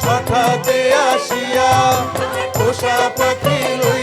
বাতাস আসিয়া পোষা পাখি লই